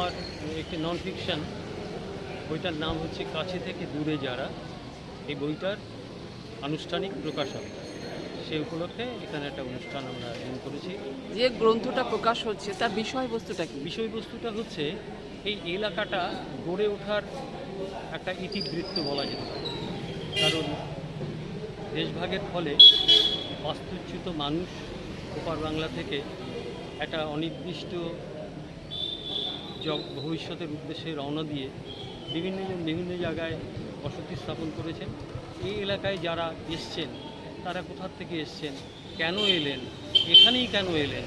আমার একটি নন ফিকশান বইটার নাম হচ্ছে কাছে থেকে দূরে যারা এই বইটার আনুষ্ঠানিক প্রকাশক সেই উপলক্ষে এখানে একটা অনুষ্ঠান আমরা আয়োজন করেছি। যে গ্রন্থটা প্রকাশ হচ্ছে তার বিষয়বস্তুটা কি? বিষয়বস্তুটা হচ্ছে এই এলাকাটা গড়ে ওঠার একটা ইতিবৃত্ত বলা যেতে পারে। কারণ দেশভাগের ফলে বাস্তুচ্যুত মানুষ ওপার বাংলা থেকে একটা অনির্দিষ্ট ভবিষ্যতের উদ্দেশ্যে রওনা দিয়ে বিভিন্ন বিভিন্ন জায়গায় বসতি স্থাপন করেছেন। এই এলাকায় যারা এসছেন, তারা কোথার থেকে এসছেন? কেন এলেন? এখানেই কেন এলেন?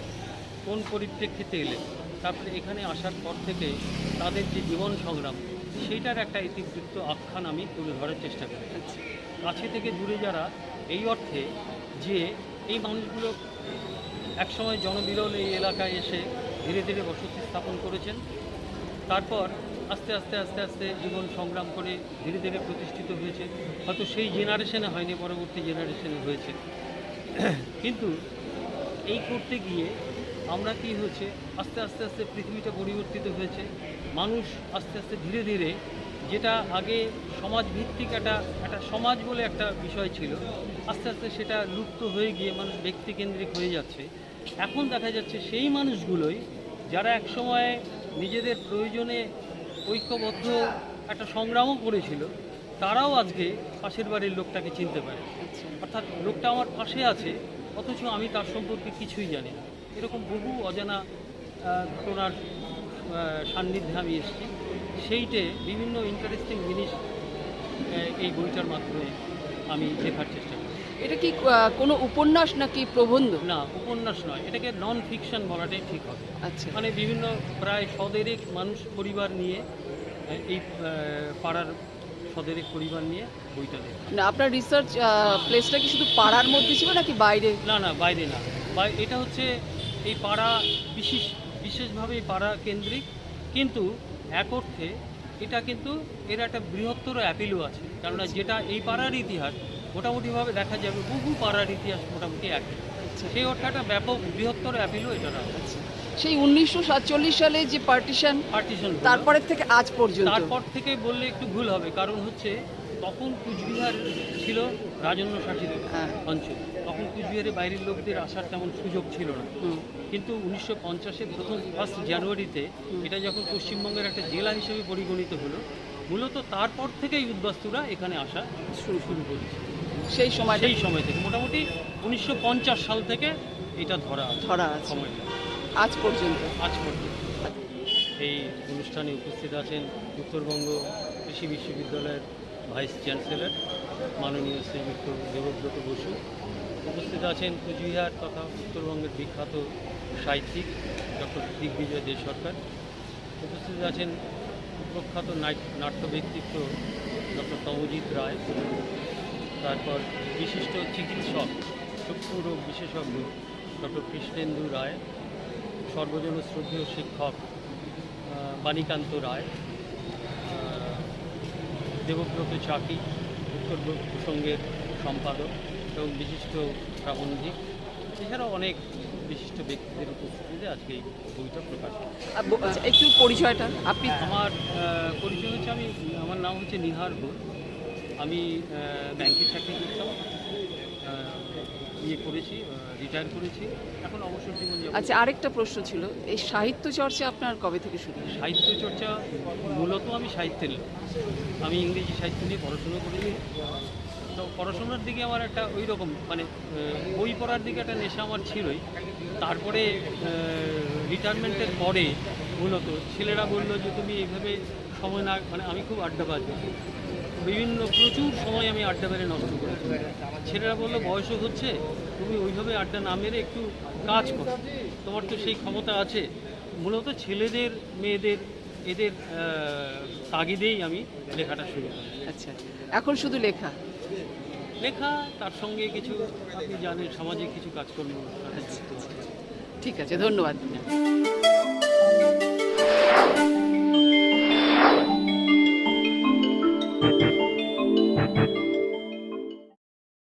কোন পরিপ্রেক্ষিতে এলেন? তারপরে এখানে আসার পর থেকে তাদের যে জীবন সংগ্রাম, সেইটার একটা ইতিবৃত্ত আখ্যান আমি তুলে ধরার চেষ্টা করি। কাছে থেকে দূরে যারা, এই অর্থে যে এই মানুষগুলো একসময় জনবিরল এই এলাকায় এসে ধীরে ধীরে বসতি স্থাপন করেছেন। তারপর আস্তে আস্তে আস্তে আস্তে জীবন সংগ্রাম করে ধীরে ধীরে প্রতিষ্ঠিত হয়েছে। হয়তো সেই জেনারেশনে হয়নি, পরবর্তী জেনারেশনে হয়েছে। কিন্তু এই করতে গিয়ে আমরা কি হয়েছে, আস্তে আস্তে আস্তে পৃথিবীটা পরিবর্তিত হয়েছে। মানুষ আস্তে আস্তে ধীরে ধীরে যেটা আগে সমাজ ভিত্তিক একটা একটা সমাজ বলে একটা বিষয় ছিল, আস্তে আস্তে সেটা লুপ্ত হয়ে গিয়ে মানুষ ব্যক্তিকেন্দ্রিক হয়ে যাচ্ছে। এখন দেখা যাচ্ছে সেই মানুষগুলোই যারা একসময় নিজেদের প্রয়োজনে ঐক্যবদ্ধ একটা সংগ্রামও করেছিল। তারাও আজকে পাশের বাড়ির লোকটাকে চিনতে পারে। অর্থাৎ লোকটা আমার পাশে আছে, অথচ আমি তার সম্পর্কে কিছুই জানি না। এরকম বহু অজানা ঘটনার সান্নিধ্যে আমি এসেছি। সেইটে বিভিন্ন ইন্টারেস্টিং জিনিস এই বইটার মাধ্যমে আমি লেখার চেষ্টা করি। এটা কি কোনো উপন্যাস নাকি প্রবন্ধ? না উপন্যাস নয়। এটাকে নন ফিকশন বলাটাই ঠিক হবে। আচ্ছা। মানে বিভিন্ন প্রায় সদেরেক মানুষ পরিবার নিয়ে এই পাড়ার সদেরেক পরিবার নিয়ে বইটা লেখা না আপনার রিসার্চ প্লেসটা কি শুধু পাড়ার মধ্যে ছিল নাকি বাইরে? না না বাইরে না। এটা হচ্ছে এই পাড়া বিশেষ বিশেষভাবে এই পাড়া কেন্দ্রিক। কিন্তু এক অর্থে এটা কিন্তু এর একটা বৃহত্তর অ্যাপিলও আছে। কেননা যেটা এই পাড়ার ইতিহাস মোটামুটিভাবে দেখা যাবে বহু পাড়ার ইতিহাস মোটামুটি একই। আচ্ছা। সেই অর্থে একটা ব্যাপক বৃহত্তর অ্যাপিলও এটা আচ্ছা। সেই উনিশশো সাতচল্লিশ সালে যে পার্টিশন পার্টিশন তারপরের থেকে আজ পর্যন্ত? তারপর থেকে বললে একটু ভুল হবে কারণ হচ্ছে তখন কুচবিহার ছিল রাজন্য শাসিত হ্যাঁ। অঞ্চল। তখন কুচবিহারে বাইরের লোকদের আসার তেমন সুযোগ ছিল না। কিন্তু উনিশশো পঞ্চাশের প্রথম ফার্স্ট জানুয়ারিতে এটা যখন পশ্চিমবঙ্গের একটা জেলা হিসেবে পরিগণিত হলো মূলত তারপর থেকেই উদ্বাস্তুরা এখানে আসা শুরু। শুরু করেছে। সেই সময় সেই সময় থেকে মোটামুটি উনিশশো পঞ্চাশ সাল থেকে এটা ধরা ধরা আছে। সময়টা আজ পর্যন্ত। আজ পর্যন্ত। এই অনুষ্ঠানে উপস্থিত আছেন উত্তরবঙ্গ কৃষি বিশ্ববিদ্যালয়ের ভাইস চ্যান্সেলর মাননীয় শ্রী শ্রীযুক্ত দেবব্রত বসু। উপস্থিত আছেন কুচবিহার তথা উত্তরবঙ্গের বিখ্যাত সাহিত্যিক ডক্টর দিগ্বিজয় দে সরকার। উপস্থিত আছেন প্রখ্যাত নাট্য ব্যক্তিত্ব ডক্টর তমজিৎ রায়। তারপর বিশিষ্ট চিকিৎসক চক্ষু রোগ বিশেষজ্ঞ ডক্টর কৃষ্ণেন্দু রায় সর্বজন শ্রদ্ধেয় শিক্ষক বাণীকান্ত রায় দেবব্রত চাকি উত্তর প্রসঙ্গের সম্পাদক এবং বিশিষ্ট প্রাবন্ধিক এছাড়াও অনেক বিশিষ্ট ব্যক্তিদের উপস্থিতিতে আজকে এই বইটা প্রকাশ হয়। আচ্ছা, একটু পরিচয়টা আপনি আমার পরিচয় হচ্ছে আমি আমার নাম হচ্ছে নিহার ঘোষ আমি ব্যাংকে চাকরি করতাম। ইয়ে করেছি রিটায়ার করেছি। এখন অবসর জীবন আচ্ছা আরেকটা প্রশ্ন ছিল। এই সাহিত্য চর্চা আপনার কবে থেকে শুরু সাহিত্য চর্চা মূলত আমি সাহিত্যের লোক আমি ইংরেজি সাহিত্য নিয়ে পড়াশোনা করেছি তো পড়াশোনার দিকে আমার একটা ওই রকম মানে বই পড়ার দিকে একটা নেশা আমার ছিলই। তারপরে রিটায়ারমেন্টের পরে মূলত ছেলেরা বলল যে তুমি এইভাবে সময় না মানে আমি খুব আড্ডা আড্ডাবাজ বিভিন্ন প্রচুর সময় আমি আড্ডা মেরে নষ্ট করেছি। ছেলেরা বলল বয়সও হচ্ছে তুমি ওইভাবে আড্ডা না মেরে একটু কাজ করো। তোমার তো সেই ক্ষমতা আছে। মূলত ছেলেদের মেয়েদের এদের তাগিদেই আমি লেখাটা শুরু করি। আচ্ছা এখন শুধু লেখা? লেখা তার সঙ্গে কিছু আপনি জানেন সামাজিক কিছু কাজকর্ম। সাথে ঠিক আছে ধন্যবাদ।